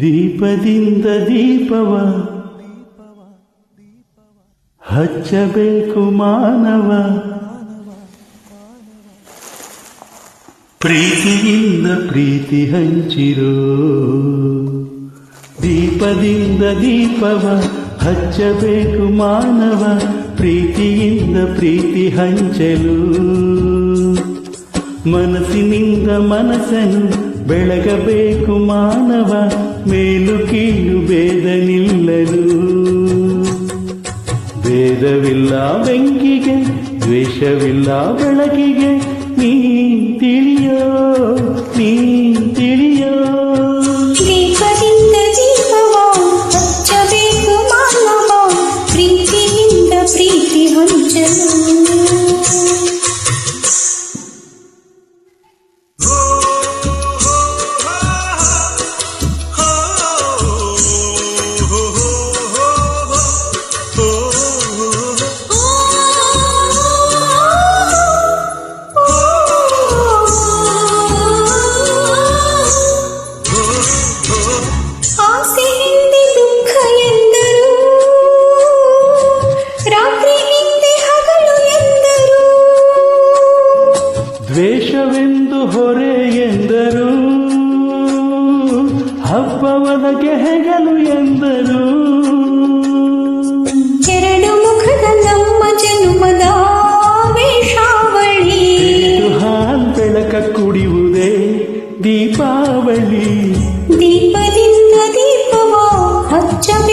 ದೀಪದಿಂದ ದೀಪವ ಹಚ್ಚಬೇಕು ಮಾನವ. ಪ್ರೀತಿಯಿಂದ ಪ್ರೀತಿ ಹಂಚಿರೋ. ದೀಪದಿಂದ ದೀಪವ ಹಚ್ಚಬೇಕು ಮಾನವ. ಪ್ರೀತಿಯಿಂದ ಪ್ರೀತಿ ಹಂಚಲು. ಮನಸ್ಸಿನಿಂದ ಮನಸ್ಸನ್ನು ಬೆಳಗಬೇಕು ಮಾನವ ಮೇಲು ಕೀಳು ಭೇದ ನಿಲ್ಲಲು ಭೇದವಿಲ್ಲ ಬೆಂಕಿಗೆ ದ್ವೇಷವಿಲ್ಲ ಬೆಳಕಿಗೆ ದ್ವೇಷವೆಂದು ಹೊರೆ ಎಂದರು ಹಬ್ಬವದಕ್ಕೆ ಹೆಗಲು ಎಂದರು ಎರಡು ಮುಖದ ನಮ್ಮ ಜನುಮದ ವೇಷಾವಳಿ ಇದು ಹಾಲ್ ಬೆಳಕ ಕುಡಿಯುವುದೇ ದೀಪಾವಳಿ ದೀಪದಿಂದ ದೀಪವ ಹಚ್ಚಬೇಕು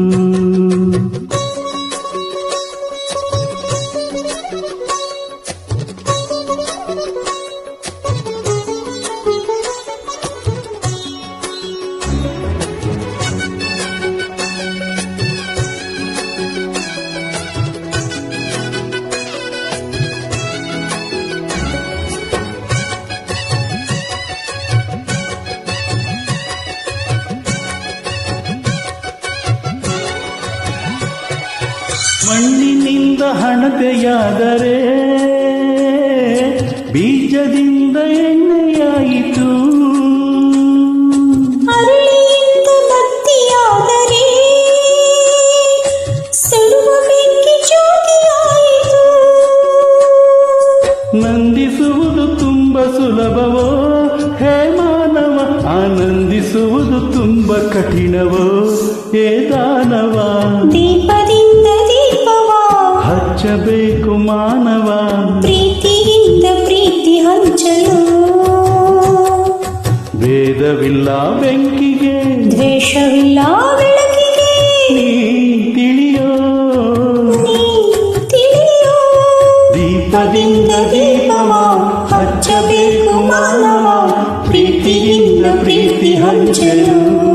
ಮಣ್ಣಿನಿಂದ ಹಣತೆಯಾದರೆ ಬೀಜದಿಂದ ಎಣ್ಣೆಯಾಯಿತು. ಅರಳಿಯಿಂದ ಬತ್ತಿಯಾದರೆ ಸುಡುವ ಬೆಂಕಿ ಜ್ಯೋತಿಯಾಯಿತು. ನಂದಿಸುವುದು ತುಂಬ ಸುಲಭವೋ? ಹೇ ಮಾನವ ಆನಂದಿಸುವುದು ತುಂಬ ಕಠಿಣವೋ? ಹೇ ದಾನವ? ದೀಪವ ಹಚ್ಚಬೇಕು ಮಾನವ. ಪ್ರೀತಿಯಿಂದ ಪ್ರೀತಿ ಹಂಚಲು. ಭೇದವಿಲ್ಲ ಬೆಂಕಿಗೆ. ದ್ವೇಷವಿಲ್ಲ ಬೆಳಕಿಗೆ. ನೀ ತಿಳಿಯೋ. ನೀ ತಿಳಿಯೋ. ದೀಪದಿಂದ ದೀಪವ ಹಚ್ಚಬೇಕು ಮಾನವ. ಪ್ರೀತಿಯಿಂದ ಪ್ರೀತಿ ಹಂಚಲು.